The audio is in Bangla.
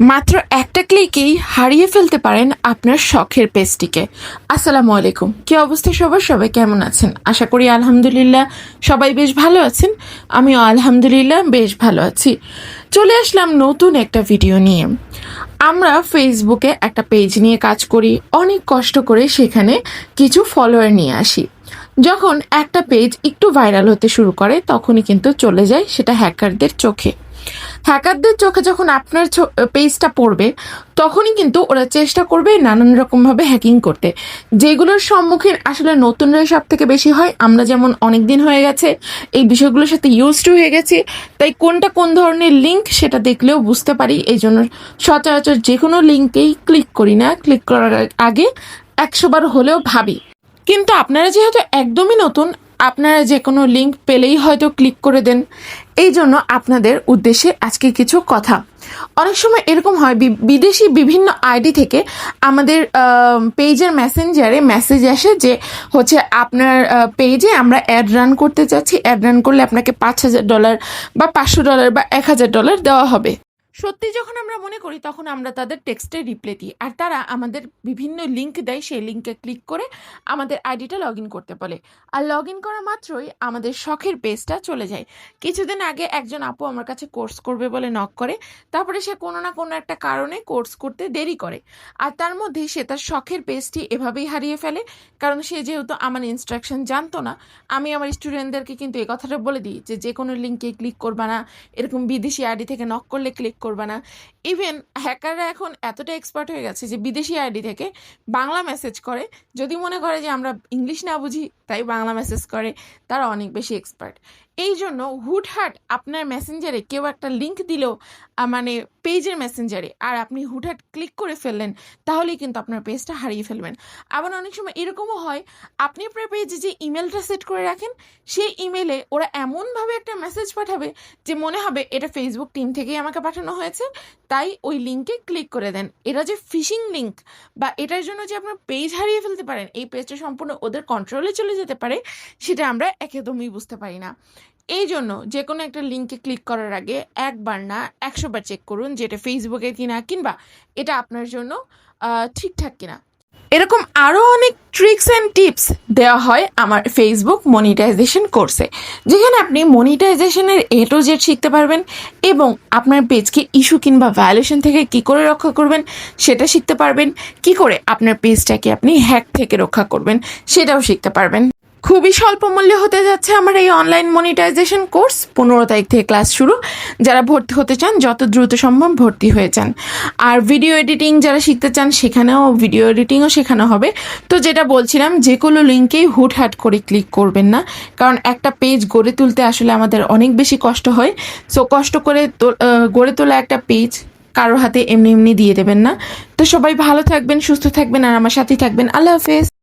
মাত্র একটা ক্লিকেই হারিয়ে ফেলতে পারেন আপনার শখের পেজটিকে। আসসালামু আলাইকুম। কি অবস্থা সবার? সবাই কেমন আছেন? আশা করি আলহামদুলিল্লাহ সবাই বেশ ভালো আছেন। আমিও আলহামদুলিল্লাহ বেশ ভালো আছি। চলে আসলাম নতুন একটা ভিডিও নিয়ে। আমরা ফেসবুকে একটা পেজ নিয়ে কাজ করি, অনেক কষ্ট করে সেখানে কিছু ফলোয়ার নিয়ে আসি। যখন একটা পেজ একটু ভাইরাল হতে শুরু করে, তখনই কিন্তু চলে যায় সেটা হ্যাকারদের চোখে। হ্যাকারদের চোখে যখন আপনার পেজটা পড়বে, তখনই কিন্তু ওরা চেষ্টা করবে নানান রকমভাবে হ্যাকিং করতে। যেগুলোর সম্মুখীন আসলে নতুনরাই সব থেকে বেশি হয়। আমরা যেমন অনেক দিন হয়ে গেছে, এই বিষয়গুলোর সাথে ইউজ টু হয়ে গেছি, তাই কোনটা কোন ধরনের লিঙ্ক সেটা দেখলেও বুঝতে পারি। এই জন্য সচরাচর যে কোনো লিঙ্কেই ক্লিক করি না। ক্লিক করার আগে একশোবার হলেও ভাবি। কিন্তু আপনারা যেহেতু একদমই নতুন আপনারা যে কোনো লিঙ্ক পেলেই হয়তো ক্লিক করে দেন। এই জন্য আপনাদের উদ্দেশ্যে আজকে কিছু কথা। অনেক সময় এরকম হয় বিদেশি বিভিন্ন আইডি থেকে আমাদের পেজের মেসেঞ্জারে মেসেজ আসে যে হচ্ছে আপনার পেজে আমরা অ্যাড রান করতে চাচ্ছি। অ্যাড রান করলে আপনাকে পাঁচ হাজার ডলার বা পাঁচশো ডলার বা এক হাজার ডলার দেওয়া হবে। সত্যি যখন আমরা মনে করি, তখন আমরা তাদের টেক্সটে রিপ্লে দিই। আর তারা আমাদের বিভিন্ন লিঙ্ক দেয়, সেই লিঙ্কে ক্লিক করে আমাদের আইডিটা লগ ইন করতে বলে। আর লগ ইন করা মাত্রই আমাদের শখের পেজটা চলে যায়। কিছুদিন আগে একজন আপু আমার কাছে কোর্স করবে বলে নক করে। তারপরে সে কোনো না কোনো একটা কারণে কোর্স করতে দেরি করে। আর তার মধ্যে সে তার শখের পেজটি এভাবেই হারিয়ে ফেলে। কারণ সে যেহেতু আমার ইনস্ট্রাকশন জানতো না, আমি আমার স্টুডেন্টদেরকে কিন্তু এই কথাটা বলে দিই যে যে কোনো লিঙ্কে ক্লিক করবা না। এরকম বিদেশি আইডি থেকে নক করলে ক্লিক করবা না। ইভেন হ্যাকাররা এখন এতটা এক্সপার্ট হয়ে গেছে যে বিদেশি আইডি থেকে বাংলা মেসেজ করে। যদি মনে করে যে আমরা ইংলিশ না বুঝি তাই বাংলা মেসেজ করে। তারা অনেক বেশি এক্সপার্ট এই জন্য হুটহাট আপনার মেসেঞ্জারে কেউ একটা লিঙ্ক আহ, মানে পেজের মেসেঞ্জারে আর আপনি হুটহাট ক্লিক করে ফেললেন তাহলেই কিন্তু আপনার পেজটা হারিয়ে ফেলবেন। আবার অনেক সময় এরকমও হয় আপনি আপনার পেজে যে ইমেলটা সেট করে রাখেন সেই ইমেলে ওরা এমনভাবে একটা মেসেজ পাঠাবে যে মনে হবে এটা ফেসবুক টিম থেকেই আমাকে পাঠানো হয়েছে, তাই ওই লিঙ্কে ক্লিক করে দেন। এটা যে ফিশিং লিঙ্ক বা এটার জন্য যে আপনার পেজ হারিয়ে ফেলতে পারেন, এই পেজটা সম্পূর্ণ ওদের কন্ট্রোলে চলে যেতে পারে, সেটা আমরা একদমই বুঝতে পারি না। এই জন্য যে কোনো একটা লিঙ্কে ক্লিক করার আগে একবার না একশোবার চেক করুন যে এটা ফেসবুকে কিনা কিংবা এটা আপনার জন্য ঠিকঠাক কিনা। এরকম আরও অনেক ট্রিক্স অ্যান্ড টিপস দেওয়া হয় আমার ফেসবুক মনিটাইজেশন কোর্সে যেখানে আপনি মনিটাইজেশনের এ টু জেড শিখতে পারবেন এবং আপনার পেজকে ইস্যু কিংবা ভায়োলেশন থেকে কি করে রক্ষা করবেন সেটা শিখতে পারবেন, কি করে আপনার পেজটাকে আপনি হ্যাক থেকে রক্ষা করবেন সেটাও শিখতে পারবেন। খুবই স্বল্প মূল্যে হতে যাচ্ছে আমার এই অনলাইন মনিটাইজেশন কোর্স পনেরো তারিখ থেকে ক্লাস শুরু। যারা ভর্তি হতে চান, যত দ্রুত সম্ভব ভর্তি হয়ে যান। আর ভিডিও এডিটিং যারা শিখতে চান, সেখানেও ভিডিও এডিটিংও শেখানো হবে। তো যেটা বলছিলাম, যে কোনো লিঙ্কেই হুটহাট করে ক্লিক করবেন না। কারণ একটা পেজ গড়ে তুলতে আসলে আমাদের অনেক বেশি কষ্ট হয়। সো কষ্ট করে গড়ে তোলা একটা পেজ কারোর হাতে এমনি এমনি দিয়ে দেবেন না। তো সবাই ভালো থাকবেন, সুস্থ থাকবেন, আর আমার সাথেই থাকবেন। আল্লাহ হাফেজ।